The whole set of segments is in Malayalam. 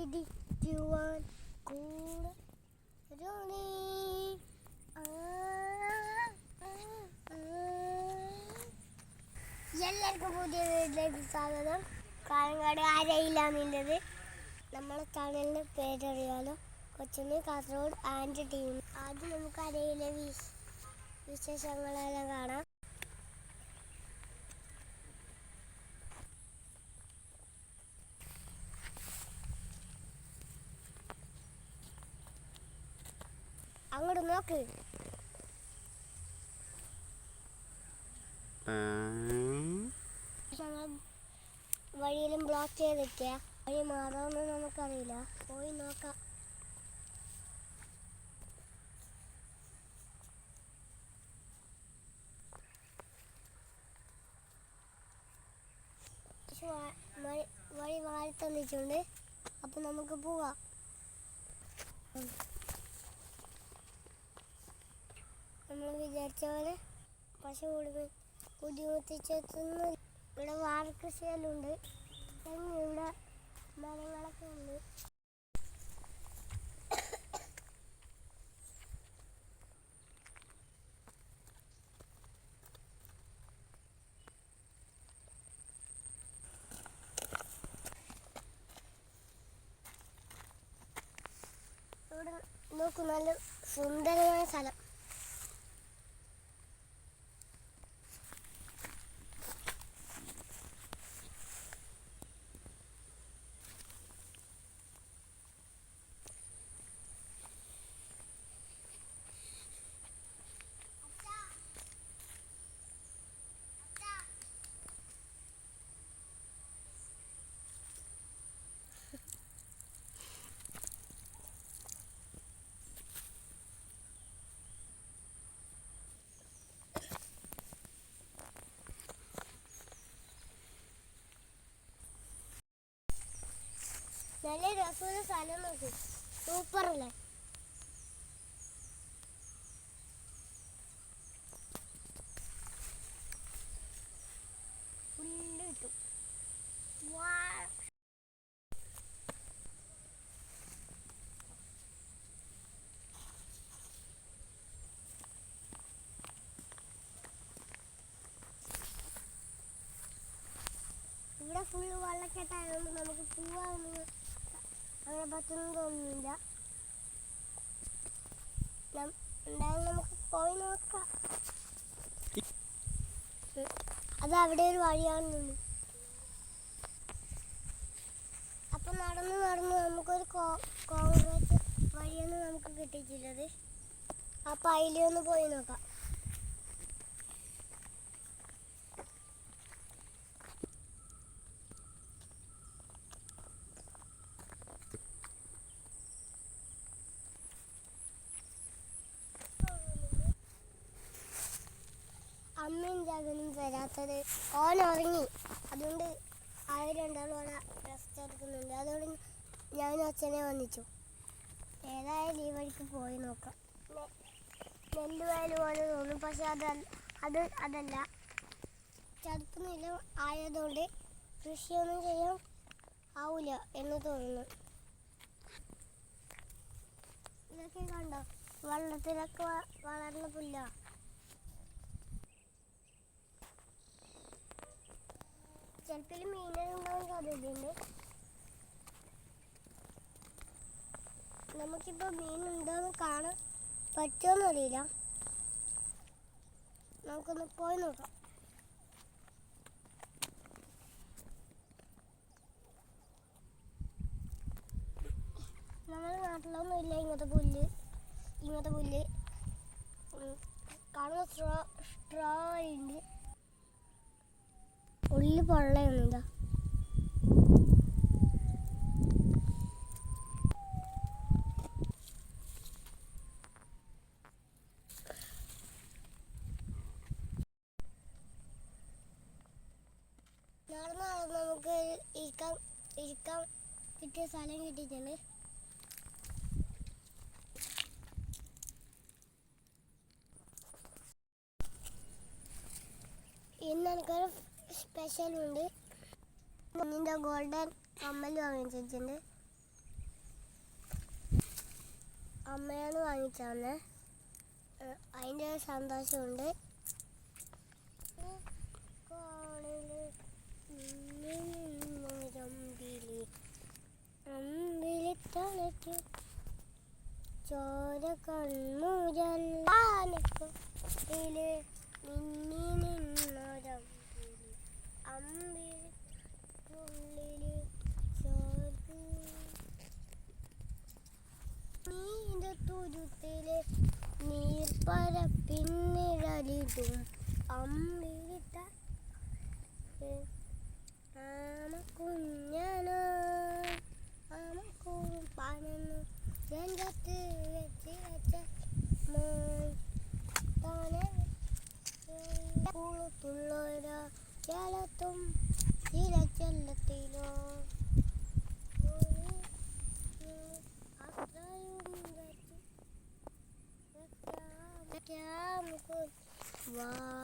പിടിക്കുവാൻ കൂടെ. എല്ലാവർക്കും പുതിയ വീട്ടിലേക്ക് സ്വാഗതം കാലങ്ങാട് ആരയില്ലാന്നുള്ളത് നമ്മളെ ചാനലിന്റെ പേരറിയാലോ? കൊച്ചിന് കാസർഗോഡ് ആൻഡ് ടീം. ആദ്യം നമുക്ക് അരയിലെ വിശ് വിശേഷങ്ങളെല്ലാം കാണാം. നോക്ക്. വഴിയിലും ബ്ലോക്ക് ചെയ്തിരിക്കുക വഴി മാറാമെന്ന് നമുക്കറിയില്ല. പോയി നോക്കാം. വഴി മാറി തന്നിട്ടുണ്ട് അപ്പൊ നമുക്ക് പോവാം. നമ്മൾ വിചാരിച്ച പോലെ പശു പക്ഷെ കുടിമുത്തിച്ചെത്തുന്ന ഇവിടെ വാഴ കൃഷിയെല്ലാം ഉണ്ട് ഇവിടെ മരങ്ങളൊക്കെ ഉണ്ട്. ഇവിടെ നോക്കൂ നല്ല സുന്ദരമായ സ്ഥലം. നല്ല രസമുള്ള സ്ഥലം നോക്കി. സൂപ്പർ അല്ലേ? പുല്ല് കിട്ടും. വാ ഇവിടെ ഫുള്ള് വെള്ളക്കെട്ടായതുകൊണ്ട് നമുക്ക് പോവാനൊന്നും അങ്ങനെ പറ്റുമെന്ന് തോന്നുന്നില്ല എന്തായാലും നമുക്ക് പോയി നോക്കാം. അത് അവിടെ ഒരു വഴിയാണെന്നുള്ളു. അപ്പൊ നടന്ന് നടന്ന് നമുക്കൊരു കോൺക്രീറ്റ് വഴിയാണ് നമുക്ക് കിട്ടിയിട്ടുള്ളത് അപ്പൊ അതിലൊന്ന് പോയി നോക്കാം. ജഗനും വരാത്തത്. ഓൻ ഉറങ്ങി. അതുകൊണ്ട് അവർ രണ്ടാളും അവിടെ റെസ്റ്റ് എടുക്കുന്നുണ്ട്. അതുകൊണ്ട് ഞാൻ അച്ഛനെ വന്നിച്ചു. ഏതായാലും ഈ വഴിക്ക് പോയി നോക്കാം. നെല്ല് വയൽ പോലെ തോന്നും. പക്ഷെ അതല്ല അത് അതല്ല. ചതുപ്പ് നിലം ആയതുകൊണ്ട് കൃഷിയൊന്നും ചെയ്യാൻ ആവില്ല എന്ന് തോന്നുന്നു. ഇതൊക്കെ കണ്ടോ? വെള്ളത്തിലൊക്കെ വളർന്ന പുല്ലാ ചിലപ്പോൾ മീനുണ്ടാവാൻ സാധ്യതയുണ്ട് നമുക്കിപ്പോ മീൻ ഉണ്ടോന്ന് കാണാൻ പറ്റുമോന്ന് അറിയില്ല നമുക്കൊന്ന് പോയി നോക്കാം. നമ്മുടെ നാട്ടിലൊന്നും ഇല്ല ഇങ്ങനത്തെ പുല്ല്. ഇങ്ങനത്തെ പുല്ല്. കാണുന്ന സ്ട്രോ സ്ട്രോ ഉണ്ട് ഉള്ളിൽ പൊള്ളയുന്നുണ്ടോ നടന്ന് നടന്ന് നമുക്ക് ഇരിക്കാൻ ഇരിക്കാൻ കിട്ടിയ സ്ഥലം കിട്ടിയിട്ടുണ്ട് ഇന്ന് എനിക്കൊരു സ്പെഷ്യൽ ഉണ്ട് കുഞ്ഞിന്റെ ഗോൾഡൻ കമ്മൽ വാങ്ങിച്ചിട്ടുണ്ട് അമ്മയാണ് വാങ്ങിച്ചത് അതിന്റെ ഒരു സന്തോഷമുണ്ട്. കോണിൽ നിന്നൊരമ്പിളി അമ്പിളി തളയ്ക്ക് ചോര കണ്ണുരല്ലാനക്കൊട്ടിൽ നിന്നി നിന്നൊരമ്പിളി നീർപ്പരപ്പിന്നിഴലിടും അമ്പിളിത്ത Bye.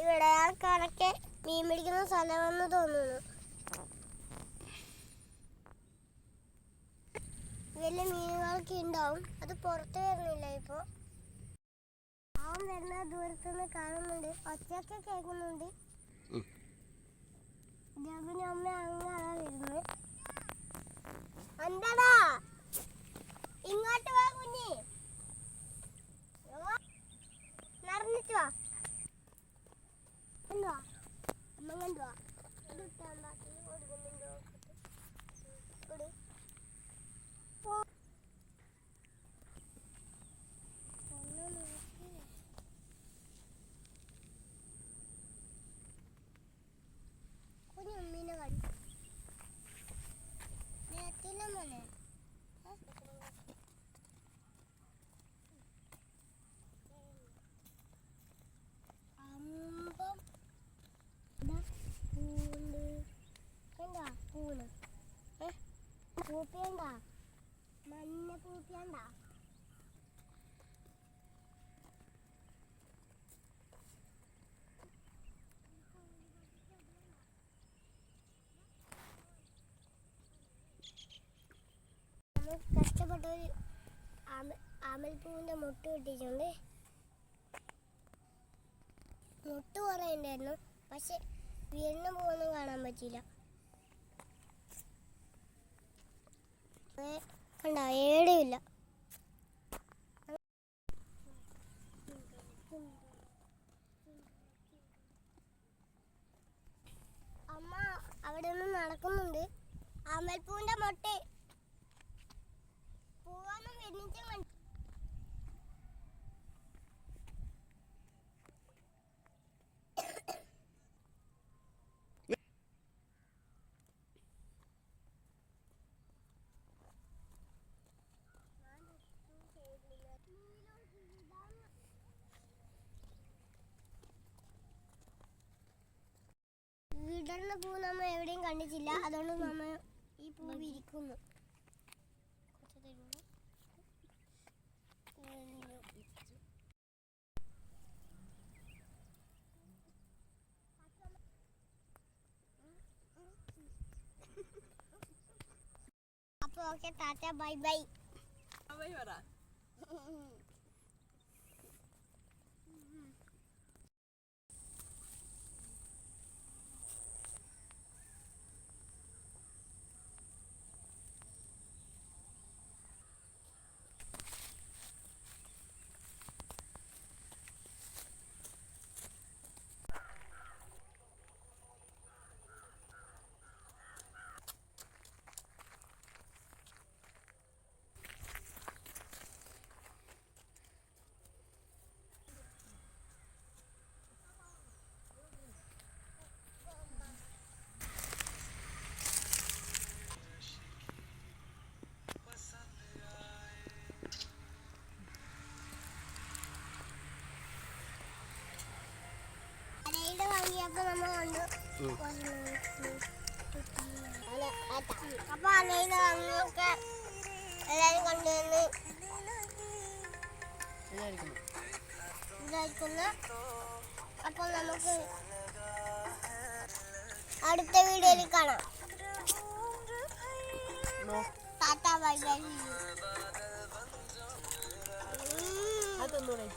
ഇവിടെ കണക്കെ മീൻ പിടിക്കുന്ന സ്ഥലമെന്ന് തോന്നുന്നു. വലിയ മീനുകളൊക്കെ ഉണ്ടാവും. അത് പുറത്തു വരുന്നില്ല ഇപ്പോ അവൻ വരുന്ന ദൂരത്തുനിന്ന് കാണുന്നുണ്ട്. ഒച്ചയൊക്കെ കേൾക്കുന്നുണ്ട്. പൂപ്പിയണ്ടാ മഞ്ഞ പൂപ്പിയണ്ടാ കഷ്ടപ്പെട്ട ഒരു ആമ- ആമൽപ്പൂവിന്റെ മുട്ട് കിട്ടിയിട്ടുണ്ട്. മുട്ട് കുറേ ഉണ്ടായിരുന്നു. പക്ഷെ വീടിന് പോകുന്നു കാണാൻ പറ്റിയില്ല. കണ്ടോ ഏടെയില്ല അമ്മ അവിടെ നിന്ന് നടക്കുന്നുണ്ട്. അമൽപ്പൂവിന്റെ മൊട്ടേ. പൂവൊന്നും വരുന്നിച്ചും കണ്ടു പൂ നമ്മൾ എവിടെയും കണ്ടിട്ടില്ല. അതുകൊണ്ട് നമ്മൾ ഈ പൂ വിരിക്കുന്നു. കുറച്ച് തരുമോ? അപ്പൊ okay tata bye bye. Bye പറ. അപ്പൊ അല്ലെങ്കിൽ അങ്ങൊക്കെ എല്ലാരും കൊണ്ടുവന്ന് ഇതായിരിക്കുന്നു. അപ്പൊ നമുക്ക് അടുത്ത വീഡിയോയിൽ കാണാം. നോ. വൈകാരി അതൊന്നും